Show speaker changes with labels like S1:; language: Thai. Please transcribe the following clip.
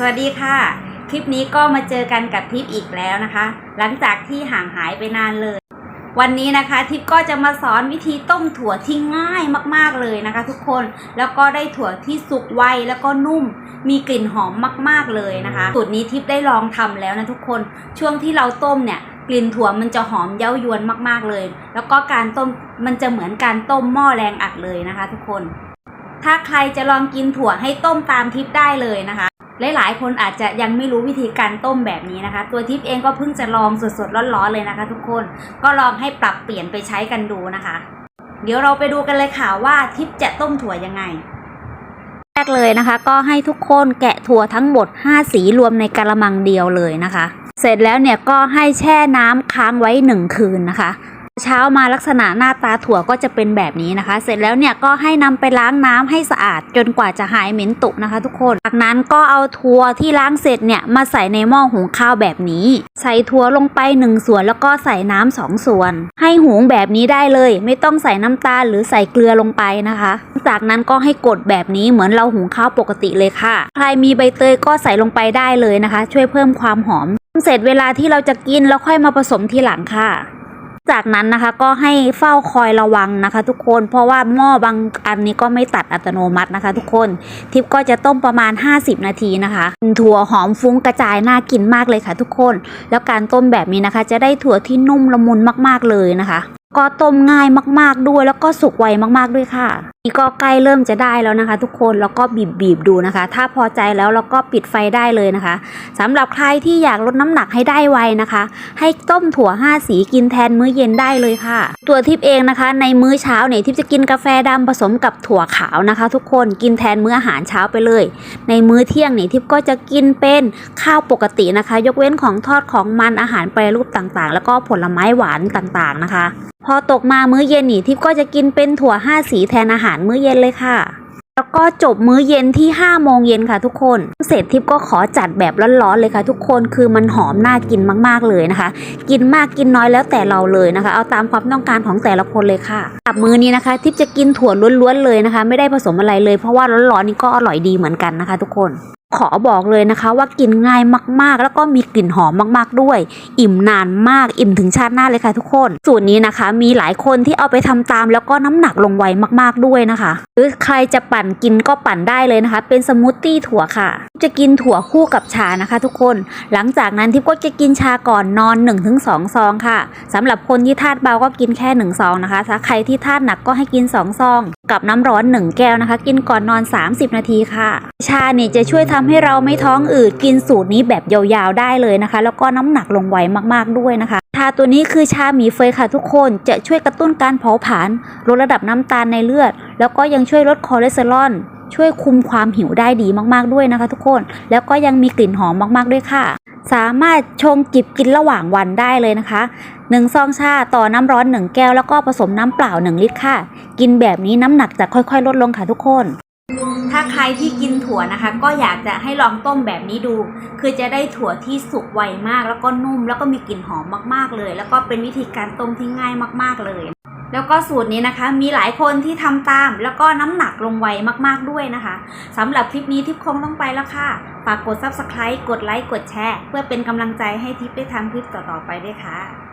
S1: สวัสดีค่ะ คลิปนี้ก็มาเจอกันกับทิปอีกแล้วนะคะ หลังจากที่ห่างหายไปนานเลย วันนี้นะคะทิปก็จะมาสอนวิธีต้มถั่วที่ง่ายมากๆเลยนะคะ ทุกคนแล้วก็ได้ถั่วที่สุกไวแล้วก็นุ่ม มีกลิ่นหอมมากๆเลยนะคะสูตรนี้ทิปได้ลองทำแล้วนะทุกคนช่วงที่เราต้มเนี่ยกลิ่นถั่วมันจะหอมเย้ายวนมากๆเลย แล้วก็การต้มมันจะเหมือนการต้มหม้อแรงอัดเลยนะคะ ทุกคน ถ้าใครจะลองกินถั่วให้ต้มตามทิปได้เลยนะคะ หลายๆ คนอาจจะยังไม่รู้วิธีการต้มแบบนี้นะคะ ตัวทิปเองก็เพิ่งจะลองสดๆร้อนๆเลยนะคะ ทุกคนก็ลองให้ปรับเปลี่ยนไปใช้กันดูนะคะ เดี๋ยวเราไปดูกันเลยค่ะว่าทิปจะต้มถั่วยังไงแรกเลยนะคะ ก็ให้ทุกคนแกะถั่วทั้งหมด 5 สีรวมในกระมังเดียวเลยนะคะ เสร็จแล้วเนี่ยก็ให้แช่น้ำค้างไว้ 1 คืนนะคะ เช้ามาลักษณะหน้าตาถั่วก็จะเป็นแบบนี้นะคะ เสร็จแล้วเนี่ยก็ให้นำไปล้างน้ำให้สะอาดจนกว่าจะหายเหม็นตุนะคะ ทุกคน จากนั้นก็เอาถั่วที่ล้างเสร็จเนี่ยมาใส่ในหม้อหุงข้าวแบบนี้ ใส่ถั่วลงไปหนึ่งส่วนแล้วก็ใส่น้ำสองส่วน ให้หุงแบบนี้ได้เลย ไม่ต้องใส่น้ำตาลหรือใส่เกลือลงไปนะคะ จากนั้นก็ให้กดแบบนี้เหมือนเราหุงข้าวปกติเลยค่ะ ใครมีใบเตยก็ใส่ลงไปได้เลยนะคะ ช่วยเพิ่มความหอม เสร็จเวลาที่เราจะกินแล้วค่อยมาผสมทีหลังค่ะ จากนั้นนะคะก็ให้เฝ้าคอยระวังนะคะ ทุกคนเพราะว่าหม้อบางอันนี้ก็ไม่ตัดอัตโนมัตินะคะ ทุกคนทิปก็จะต้มประมาณ 50 นาทีนะคะถั่วหอมฟุ้งกระจายน่ากินมากเลยค่ะ ทุกคน แล้วการต้มแบบนี้นะคะ จะได้ถั่วที่นุ่มละมุนมาก ๆเลยนะคะ ก็ต้มง่ายมากๆด้วย แล้วก็สุกไวมากๆด้วยค่ะนี่ก็ใกล้เริ่มจะได้แล้วนะคะ ทุกคนแล้วก็บีบบีบๆดูนะคะ ถ้าพอใจแล้วเราก็ปิดไฟได้เลยนะคะสำหรับใครที่อยากลดน้ำหนักให้ได้ไวนะคะ ให้ต้มถั่ว 5 สีกินแทนมื้อเย็นได้เลยค่ะ ตัวทิปเองนะคะ ในมื้อเช้าเนี่ยทิปจะกินกาแฟดำผสมกับถั่วขาวนะคะ ทุกคนกินแทนมื้ออาหารเช้าไปเลย ในมื้อเที่ยงเนี่ยทิปก็จะกินเป็นข้าวปกตินะคะ ยกเว้นของทอดของมันอาหารแปรรูปต่างๆ แล้วก็ผลไม้หวานต่างๆนะคะพอตกมามื้อเย็นนี่ทิพย์ก็จะกินเป็นถั่วห้าสีแทนอาหารมื้อเย็นเลยค่ะ แล้วก็จบมื้อเย็นที่5โมงเย็นค่ะทุกคน เสร็จทิพย์ก็ขอจัดแบบร้อนๆเลยค่ะ ทุกคนคือมันหอมน่ากินมากๆเลยนะคะ กินมากกินน้อยแล้วแต่เราเลยนะคะ เอาตามความต้องการของแต่ละคนเลยค่ะกับมื้อนี้นะคะ ทิพย์จะกินถั่วล้วนๆเลยนะคะ ไม่ได้ผสมอะไรเลยเพราะว่าร้อนๆนี่ก็อร่อยดีเหมือนกันนะคะ ทุกคน ขอบอกเลยนะคะว่ากินง่ายมากๆ แล้วก็มีกลิ่นหอมมากๆด้วย อิ่มนานมากอิ่มถึงชาติหน้าเลยค่ะทุกคน สูตรนี้นะคะ มีหลายคนที่เอาไปทำตาม แล้วก็น้ำหนักลงไวมากๆด้วยนะคะหรือใครจะปั่นกินก็ปั่นได้เลยนะคะ เป็นสมูทตี้ถั่วค่ะ จะกินถั่วคู่กับชานะคะ ทุกคน หลังจากนั้นทิพก็จะกินชาก่อนนอน 1-2 ซองค่ะสำหรับคนที่ธาตุเบาก็กินแค่1ซองนะคะถ้าใครที่ธาตุหนักก็ให้กิน 2 ซอง กับน้ำร้อน 1 แก้วนะคะ กินก่อนนอน 30 นาทีค่ะ ชาเนี่ยจะช่วยทำให้เราไม่ท้องอืดกินสูตรนี้แบบยาวๆได้เลยนะคะ แล้วก็น้ำหนักลงไวมากๆด้วยนะคะชาตัวนี้คือชาหมีเฟยค่ะทุกคนจะช่วยกระตุ้นการเผาผลาญลดระดับน้ำตาลในเลือด แล้วก็ยังช่วยลดคอเลสเตอรอลช่วยคุมความหิวได้ดีมากๆด้วยนะคะ ทุกคน แล้วก็ยังมีกลิ่นหอมมากๆด้วยค่ะ สามารถชงจิบกินระหว่างวันได้เลยนะคะ 1 ซองชาต่อน้ำร้อน 1 แก้วแล้วก็ผสมน้ำเปล่า 1 ลิตรค่ะ กินแบบนี้น้ำหนักจะค่อยๆ ลดลงค่ะทุกคน ถ้าใครที่กินถั่วนะคะ ก็อยากจะให้ลองต้มแบบนี้ดู คือจะได้ถั่วที่สุกไวมากแล้วก็นุ่ม แล้วก็มีกลิ่นหอมมากๆเลย แล้วก็เป็นวิธีการต้มที่ง่ายมากๆเลย แล้วก็สูตรนี้นะคะ มีหลายคนที่ทำตาม แล้วก็น้ำหนักลงไวมากๆด้วยนะคะสำหรับคลิปนี้ทิปคงต้องไปแล้วค่ะฝากกด subscribe กดไลค์กดแชร์ เพื่อเป็นกำลังใจให้ทิปได้ทำคลิปต่อๆไปด้วยค่ะ